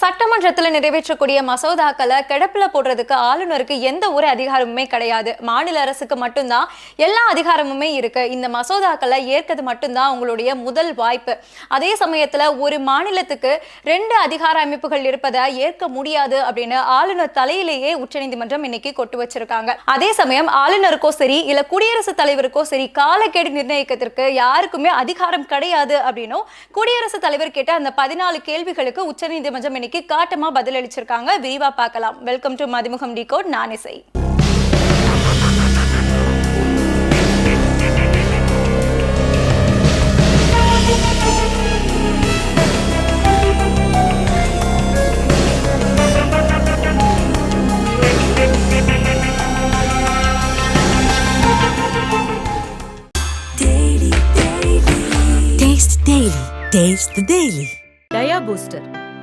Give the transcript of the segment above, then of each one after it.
சட்டமன்றத்தில் நிறைவேற்றக்கூடிய மசோதாக்களை கிடப்பில் போடுறதுக்கு ஆளுநருக்கு எந்த ஒரு அதிகாரமுமே கிடையாது. மாநில அரசுக்கு மட்டும்தான் எல்லா அதிகாரமுமே இருக்கு. இந்த மசோதாக்களை ஏற்கிறது மட்டும்தான் உங்களுடைய முதல் வாய்ப்பு. அதே சமயத்தில் ஒரு மாநிலத்துக்கு ரெண்டு அதிகார அமைப்புகள் இருப்பதை ஏற்க முடியாது அப்படின்னு ஆளுநர் தலையிலேயே உச்சநீதிமன்றம் இன்னைக்கு கொட்டு வச்சிருக்காங்க. அதே சமயம் ஆளுநருக்கோ சரி இல்ல குடியரசுத் தலைவருக்கோ சரி காலக்கேடு நிர்ணயிக்கிறதுக்கு யாருக்குமே அதிகாரம் கிடையாது அப்படின்னும் குடியரசுத் தலைவர் கேட்ட அந்த பதினாலு கேள்விகளுக்கு உச்சநீதிமன்றம் இன்னைக்கு காட்டமா பதிலளிச்சிருக்காங்க. விரிவா பார்க்கலாம். வெல்கம் டு மதிமுகம் டி கோட் நான் இசை. Daily. Taste the Daily. Dia booster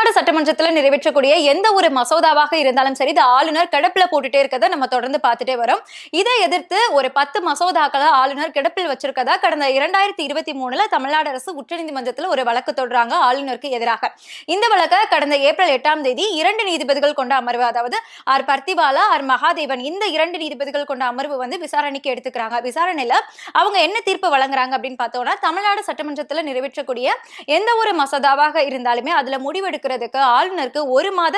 Tamil Nadu சட்டமன்றத்தில் நிறைவேற்றக்கூடிய எந்த ஒரு மசோதாவாக இருந்தாலும் சரி இது ஆளுநர் கிடப்பில் போட்டுட்டே இருக்கதை நம்ம தொடர்ந்து பார்த்துட்டே வரோம். இதை எதிர்த்து ஒரு பத்து மசோதாக்களை ஆளுநர் கிடப்பில் வச்சிருக்கதா கடந்த இரண்டாயிரத்தி இருபத்தி மூணுல தமிழ்நாடு அரசு உச்சநீதிமன்றத்தில் ஒரு வழக்கு தொடர்றாங்க ஆளுநருக்கு எதிராக. இந்த வழக்கை கடந்த ஏப்ரல் எட்டாம் தேதி இரண்டு நீதிபதிகள் கொண்ட அமர்வு அதாவது ஆர் பர்த்திவாலா ஆர் மகாதேவன் இந்த இரண்டு நீதிபதிகள் கொண்ட அமர்வு வந்து விசாரணைக்கு எடுத்துக்கிறாங்க. விசாரணையில அவங்க என்ன தீர்ப்பு வழங்குறாங்க அப்படின்னு பார்த்தோம்னா தமிழ்நாடு சட்டமன்றத்தில் நிறைவேற்றக்கூடிய எந்த ஒரு மசோதாவாக இருந்தாலுமே அதுல முடிவெடுக்கிறதுக்கு ஆளுநருக்கு ஒரு மாத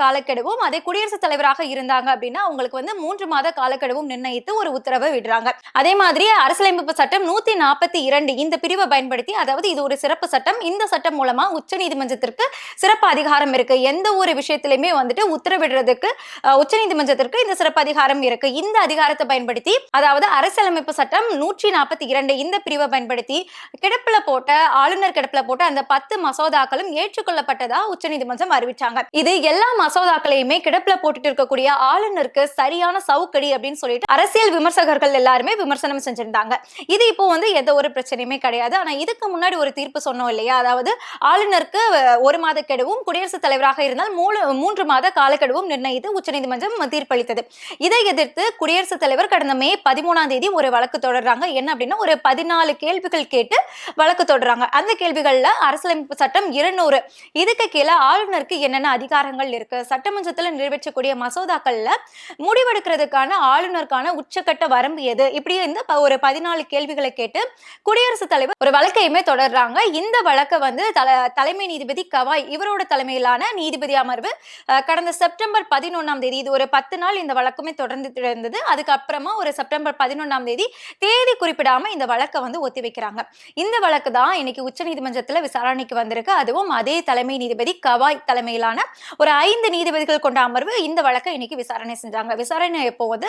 காலக்கெடுவும் அதே குடியரசுத் தலைவராக இருந்தாங்க அப்படின்னா அவங்களுக்கு வந்து மூன்று மாத காலக்கெடுவும் நிர்ணயித்து ஒரு உத்தரவை விடுறாங்க. அதே மாதிரி அரசியலமைப்பு சட்டம் நூத்தி நாற்பத்தி இரண்டு இந்த பிரிவை பயன்படுத்தி அதாவது இது ஒரு சிறப்பு சட்டம் இந்த சட்டம் மூலமா உச்ச நீதிமன்றத்திற்கு சிறப்பு அதிகாரம் இருக்கு. எந்த ஒரு விஷயத்திலுமே வந்துட்டு உத்தரவிடுறதுக்கு உச்சநீதிமன்றத்திற்கு இந்த சிறப்பு அதிகாரம் இருக்கு. இந்த அதிகாரத்தை பயன்படுத்தி அதாவது அரசியலமைப்பு சட்டம் நூற்றி நாற்பத்தி இரண்டு இந்த பிரிவை பயன்படுத்தி கிடப்புல போட்ட ஆளுநர் கிடப்புல போட்ட அந்த பத்து மசோதாக்களும் ஏற்றுக்கொள்ளப்பட்டதா உச்சநீதிமன்றம் அறிவிச்சாங்க. இது எல்லா மசோதாக்களையுமே கிடப்புல போட்டுட்டு இருக்கக்கூடிய ஆளுநருக்கு சரியான சவுக்கடி அப்படின்னு சொல்லிட்டு அரசியல் விமர்சகர்கள் எல்லாருமே விமர்சனம் செஞ்சிருந்தாங்க. இது இப்போ வந்து எந்த ஒரு பிரச்சனையுமே கிடையாது. ஆனா இதுக்கு முன்னாடி ஒரு தீர்ப்பு சொன்னோம் இல்லையா? அதாவது ஆளுநருக்கு ஒரு மாத கெடுவும் குடியரசுத் தலைவராக இருந்தால் மூணு மூன்று மாத காலக்கெடுவும் நிர்ணயித்து உச்சநீதிமன்றம் தீர்ப்பளித்தது. இதை எதிர்த்து குடியரசுத் தலைவர் கடந்த மே பதிமூணாம் தேதி ஒரு வழக்கு தொடர்றாங்க. என்ன அப்படின்னா ஒரு பதினாலு கேள்விகள் கேட்டு வழக்கு தொடர்றாங்க. அந்த கேள்விகள்ல அரசியலமைப்பு சட்டம் இருநூறு. இதுக்கு கீழே ஆளுநருக்கு என்னென்ன அதிகாரங்கள் இருக்கு? சட்டமன்றத்தில் நிறைவேற்றக்கூடிய மசோதாக்கள்ல முடிவெடுக்கிறதுக்கான ஆளுநருக்கான உச்சக்கட்ட வரம்பு எது? இப்படி இந்த ஒரு பதினாலு கேள்விகளை கேட்டு குடியரசுத் தலைவர் ஒரு வழக்கையுமே தொடர்றாங்க. இந்த வழக்கை வந்து தலைமை நீதிபதி கவாய் இவரோட தலைமையிலான நீதிபதி அமர்வு கடந்த செப்டம்பர் பதினொன்னாம் தேதி இது ஒரு பத்து நாள் இந்த வழக்குமே தொடர்ந்து இருந்தது அதுக்கப்புறமா ஒரு செப்டம்பர் பதினொன்னாம் தேதி தேதி குறிப்பிடாம இந்த வழக்கை வந்து ஒத்தி வைக்கிறாங்க இந்த வழக்கு தான் இன்னைக்கு உச்சநீதிமன்றத்துல விசாரணைக்கு வந்திருக்கு. அதுவும் அதே தலைமை நீதிபதி கவாய் தலைமையிலான ஒரு ஐந்து நீதிபதிகள் கொண்ட அமர்வு இந்த வழக்கை இன்னைக்கு விசாரணை செஞ்சாங்க. விசாரணை எப்போ வந்து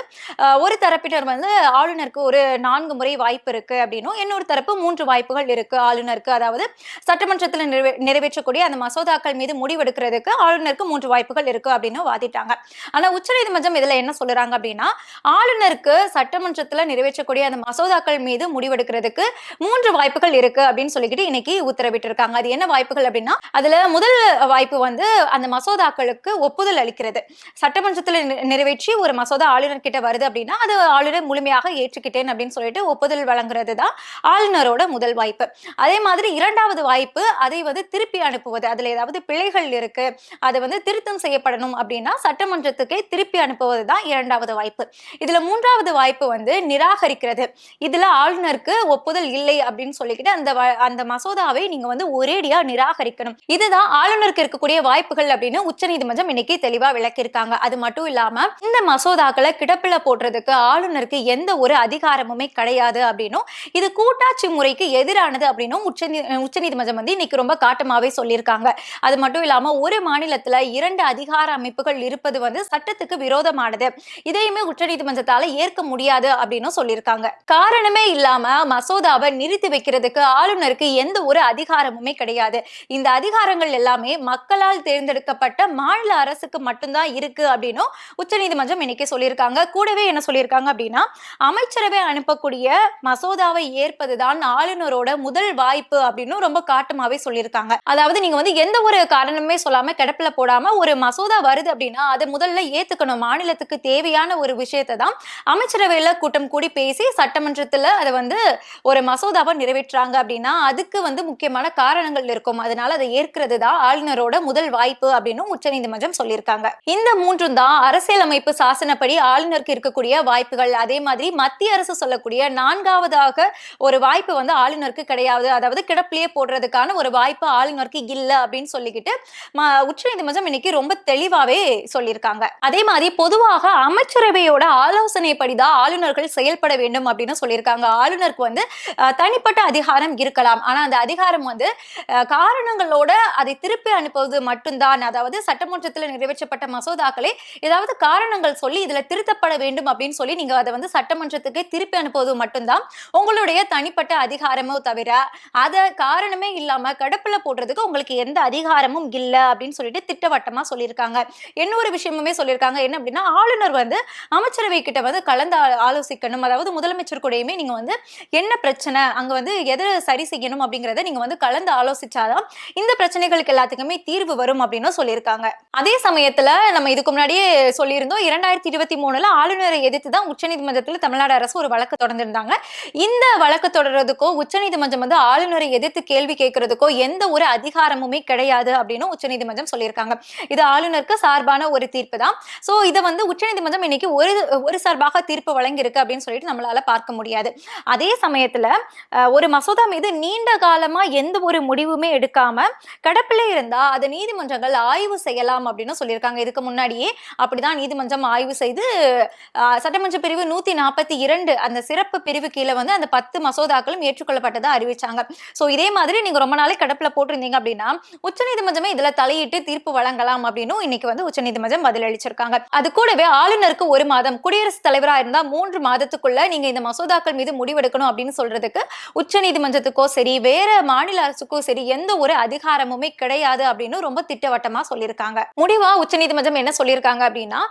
ஒரு தரப்பினர் வந்து ஆளுநருக்கு ஒரு நான்கு முறை வாய்ப்பு இருக்கு அப்படின்னும் இன்னொரு தரப்பு மூன்று வாய்ப்புகள் இருக்கு ஆளுநருக்கு. அதாவது சட்டமன்றத்தில் நிறைவேற்றக்கூடிய அந்த மசோதாக்கள் மீது முடிவெடுக்கிறதுக்கு ஆளுநருக்கு மூன்று வாய்ப்புகள் இருக்கு அப்படின்னு வாதிட்டாங்க. ஆனா உச்சநீதிமன்றம் இதுல என்ன சொல்றாங்க அப்படின்னா ஆளுநருக்கு சட்டமன்றத்துல நிறைவேற்றக்கூடிய அந்த மசோதாக்கள் மீது முடிவெடுக்கிறதுக்கு மூன்று வாய்ப்புகள் இருக்கு அப்படின்னு சொல்லிக்கிட்டு இன்னைக்கு உத்தரவிட்டிருக்காங்க. அது என்ன வாய்ப்புகள் அப்படின்னா அதுல முதல் வாய்ப்பு வந்து அந்த மசோதாக்களுக்கு ஒப்புதல் அளிக்கிறது. சட்டமன்றத்தில் நிறைவேற்றி ஒரு மசோதா ஆளுநர் கிட்ட வருது அப்படின்னா அது ஆளுநர் முழுமையாக ஏற்றுக்கிட்டேன் அப்படின்னு சொல்லிட்டு ஒப்புதல் வழங்குறது தான் ஆளுநரோட முதல் வாய்ப்பு. அதே மாதிரி இரண்டாவது வாய்ப்பு அதை வந்து திருப்பி அனுப்புவது. அதில் ஏதாவது பிழைகள் இருக்கு அது வந்து திருத்தம் செய்யப்படணும் அப்படின்னா சட்டமன்றத்துக்கே திருப்பி அனுப்புவது தான் இரண்டாவது வாய்ப்பு. இதுல மூன்றாவது வாய்ப்பு வந்து நிராகரிக்கிறது. இதுல ஆளுநருக்கு ஒப்புதல் இல்லை அப்படின்னு சொல்லிக்கிட்டு அந்த வ- அந்த மசோதாவை நீங்க வந்து ஒரேடியா நிராகரிக்கணும். இதுதான் ஆளுநருக்கு இருக்கக்கூடிய வாய்ப்புகள் அப்படின்னு உச்சநீதிமன்றம் இன்னைக்கு தெளிவா விளக்கியிருக்காங்க. அது மட்டும் இல்லாம இந்த மசோதாக்களை கிடப்பில போடுறதுக்கு ஆளுநருக்கு எந்த ஒரு அதிகாரமுமே கிடையாது அப்படின்னும் இது கூட்டாட்சி முறைக்கு எதிரானது அப்படின்னும் உச்ச உச்சநீதிமன்றம் வந்து இன்னைக்கு ரொம்ப காட்டமாவே சொல்லியிருக்காங்க. அது மட்டும் இல்லாம ஒரு மாநிலத்துல இரண்டு அதிகார அமைப்புகள் இருப்பது வந்து சட்டத்துக்கு விரோதமானது. இதையுமே உச்சநீதிமன்றத்தால ஏற்க முடியாது அப்படின்னு சொல்லியிருக்காங்க. காரணமே இல்லாம மசோதாவை நிறுத்தி வைக்கிறதுக்கு ஆளுநருக்கு எந்த ஒரு அதிகாரமுமே கிடையாது. இந்த அதிகாரங்கள் எல்லாம் எல்லாமே மக்களால் தேர்ந்தெடுக்கப்பட்ட மாநில அரசுக்கு மட்டும்தான் இருக்கு அப்படின்னும் உச்சநீதிமன்றம் இன்னைக்கு சொல்லியிருக்காங்க. கூடவே என்ன சொல்லியிருக்காங்க அப்படின்னா அமைச்சரவை அனுப்பக்கூடிய மசோதாவை ஏற்பதுதான் ஆளுநரோட முதல் வாய்ப்பு அப்படின்னு ரொம்ப காட்டமாவே சொல்லியிருக்காங்க. அதாவது நீங்க வந்து எந்த ஒரு காரணமே சொல்லாம கிடப்பில் போடாம ஒரு மசோதா வருது அப்படின்னா அதை முதல்ல ஏத்துக்கணும். மாநிலத்துக்கு தேவையான ஒரு விஷயத்தை தான் அமைச்சரவையில கூட்டம் கூடி பேசி சட்டமன்றத்துல அதை வந்து ஒரு மசோதாவை நிறைவேற்றுறாங்க அப்படின்னா அதுக்கு வந்து முக்கியமான காரணங்கள் இருக்கும். அதனால அதை ஏற்கிறது தான் ஆளுநரோட முதல் வாய்ப்பு அப்படின்னு உச்சநீதிமன்றம் சொல்லியிருக்காங்க. இந்த மூன்றும் தான் அரசியலமைப்பு சாசனப்படி ஆளுநருக்கு இருக்கக்கூடிய வாய்ப்புகள். அதே மாதிரி மத்திய அரசு சொல்லக்கூடிய நான்காவதாக ஒரு வாய்ப்பு வந்து ஆளுநருக்கு கிடையாது. அதாவது கிடப்பிலேயே போடுறதுக்கான ஒரு வாய்ப்பு ஆளுநருக்கு இல்லை அப்படின்னு சொல்லிக்கிட்டு உச்சநீதிமன்றம் இன்னைக்கு ரொம்ப தெளிவாவே சொல்லியிருக்காங்க. அதே மாதிரி பொதுவாக அமைச்சரவையோட ஆலோசனைப்படிதான் ஆளுநர்கள் செயல்பட வேண்டும் அப்படின்னு சொல்லியிருக்காங்க. ஆளுநருக்கு வந்து தனிப்பட்ட அதிகாரம் இருக்கலாம். ஆனா அந்த அதிகாரம் வந்து காரணங்களோட அதை திருப்பி அனுப்புவது மட்டும்தான். அதாவது சட்டமன்றத்தில் நிறைவேற்றப்பட்ட மசோதாக்களை ஏதாவது காரணங்கள் சொல்லி இதுல திருத்தப்பட வேண்டும் அப்படின்னு சொல்லி நீங்க அதை வந்து சட்டமன்றத்துக்கு திருப்பி அனுப்புவது மட்டும்தான் உங்களுடைய தனிப்பட்ட அதிகாரமோ தவிர அதை காரணமே இல்லாம கடப்புல போடுறதுக்கு உங்களுக்கு எந்த அதிகாரமும் இல்லை அப்படின்னு சொல்லிட்டு திட்டவட்டமா சொல்லியிருக்காங்க. இன்னொரு விஷயமுமே சொல்லியிருக்காங்க. என்ன அப்படின்னா ஆளுநர் வந்து அமைச்சரவை கிட்ட வந்து கலந்து ஆலோசிக்கணும். அதாவது முதலமைச்சர் கூடயுமே நீங்க வந்து என்ன பிரச்சனை அங்க வந்து எதை சரி செய்யணும் அப்படிங்கறத நீங்க வந்து கலந்து ஆலோசிச்சாதான் இந்த பிரச்சனைகளுக்கு எல்லாத்துக்குமே தீர்வு வரும் அப்படின்னு சொல்லியிருக்காங்க. அதே சமயத்துல நம்ம இதுக்கு முன்னாடியே சொல்லியிருந்தோம் இரண்டாயிரத்தி இருபத்தி மூணுல ஆளுநரை எதிர்த்து தான் உச்சநீதிமன்றத்தில் தமிழ்நாடு அரசு ஒரு வழக்கு தொடர்ந்திருந்தாங்க. இந்த வழக்கு தொடர்றதுக்கோ உச்சநீதிமன்றம் வந்து ஆளுநரை எதிர்த்து கேள்வி கேட்கறதுக்கோ எந்த ஒரு அதிகாரமுமே கிடையாது அப்படின்னு உச்சநீதிமன்றம் சொல்லியிருக்காங்க. இது ஆளுநருக்கு சார்பான ஒரு தீர்ப்பு தான். சோ இதை வந்து உச்சநீதிமன்றம் இன்னைக்கு ஒரு ஒரு சார்பாக தீர்ப்பு வழங்கியிருக்கு அப்படின்னு சொல்லிட்டு நம்மளால பார்க்க முடியாது. அதே சமயத்துல ஒரு மசோதா மீது நீண்ட காலமா எந்த ஒரு முடிவுமே எடுக்காம கடப்பிலே இருந்தா அதை நீதிமன்றங்கள் ஆய்வு செய்யலாம் அப்படின்னு சொல்லியிருக்காங்க. இதுக்கு முன்னாடியே அப்படிதான் நீதிமன்றம் ஆய்வு செய்து சட்டமன்ற பிரிவு நூத்தி நாற்பத்தி இரண்டு அந்த சிறப்பு பிரிவு கீழே வந்து அந்த பத்து மசோதாக்களும் ஏற்றுக்கொள்ளப்பட்டதா அறிவிச்சாங்க. சோ இதே மாதிரி நீங்க ரொம்ப நாளே கடப்புல போட்டிருந்தீங்க அப்படின்னா உச்சநீதிமன்றமே இதுல தலையிட்டு தீர்ப்பு வழங்கலாம் அப்படின்னும் இன்னைக்கு வந்து உச்சநீதிமன்றம் பதிலளிச்சிருக்காங்க. அது கூடவே ஆளுநருக்கு ஒரு மாதம் குடியரசுத் தலைவரா இருந்தா மூன்று மாதத்துக்குள்ள நீங்க இந்த மசோதாக்கள் மீது முடிவெடுக்கணும் அப்படின்னு சொல்றதுக்கு உச்சநீதிமன்றத்துக்கோ சரி வேற மாநில அரசுக்கோ சரி எந்த ஒரு அதிகாரமுமே கிடையாது அப்படின்னு ரொம்ப திட்டவட்டமா சொல்லியிருக்காங்க. முடிவா உச்சநீதிமன்றம் என்ன சொல்லியிருக்காங்க அப்படின்னா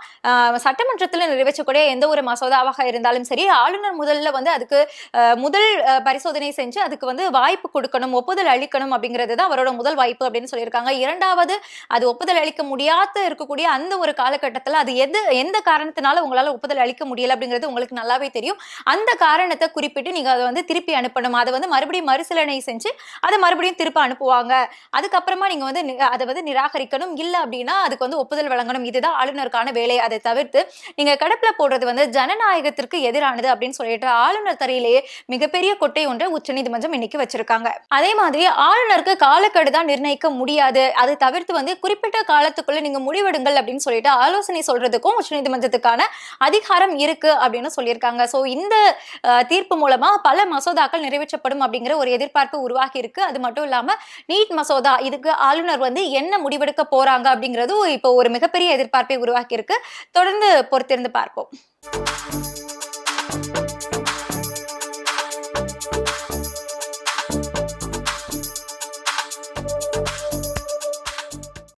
சட்டமன்றத்தில் நிறைவேற்றக்கூடிய எந்த ஒரு மசோதாவாக இருந்தாலும் சரி ஆளுநர் முதல்ல வந்து அதுக்கு முதல் பரிசோதனை செஞ்சு அதுக்கு வந்து வாய்ப்பு கொடுக்கணும் ஒப்புதல் அளிக்கணும் அப்படிங்கிறது தான் அவரோட முதல் வாய்ப்பு அப்படின்னு சொல்லியிருக்காங்க. இரண்டாவது அது ஒப்புதல் அளிக்க முடியாத இருக்கக்கூடிய அந்த ஒரு காலகட்டத்தில் அது எது எந்த காரணத்தினால உங்களால ஒப்புதல் அளிக்க முடியல அப்படிங்கிறது உங்களுக்கு நல்லாவே தெரியும். அந்த காரணத்தை குறிப்பிட்டு நீங்க அதை வந்து திருப்பி அனுப்பணும். அதை வந்து மறுபடியும் மறுசீலனை செஞ்சு அதை மறுபடியும் திருப்ப அனுப்புவாங்க. அதுக்கப்புறமா நீங்க வந்து நி- அதை வந்து நிராகரிக்கணும். இல்ல அப்படின்னா அதுக்கு வந்து ஒப்புதல் வழங்கணும். இதுதான் ஆளுநருக்கான வேலை. அதை தவிர்த்து நீங்க கடப்புல போடுறது வந்து ஜனநாயகத்திற்கு எதிரானது அப்படின்னு சொல்லிட்டு ஆளுநர் தரையிலேயே மிகப்பெரிய கொட்டை ஒன்றை உச்சநீதிமன்றம் இன்னைக்கு வச்சிருக்காங்க. அதே மாதிரி ஆளுநருக்கு காலக்கெடு தான் நிர்ணயிக்க முடியாது. அதை தவிர்த்து வந்து குறிப்பிட்ட காலத்துக்குள்ள நீங்க முடிவெடுங்கள் அப்படின்னு சொல்லிட்டு ஆலோசனை சொல்றதுக்கும் உச்சநீதிமன்றத்துக்கான அதிகாரம் இருக்கு அப்படின்னு சொல்லியிருக்காங்க. ஸோ இந்த தீர்ப்பு மூலமா பல மசோதாக்கள் நிறைவேற்றப்படும் அப்படிங்கிற ஒரு எதிர்பார்ப்பு உருவாகி இருக்கு. அது மட்டும் இல்லாம நீட் மசோதா இதுக்கு ஆளுநர் வந்து என்ன முடிவெடுக்க போறாங்க அப்படிங்கிறது இப்போ ஒரு மிகப்பெரிய எதிர்பார்ப்பை உருவாக்கி இருக்கு தொடர்ந்து பொறுத்திருந்து பார்ப்போம்.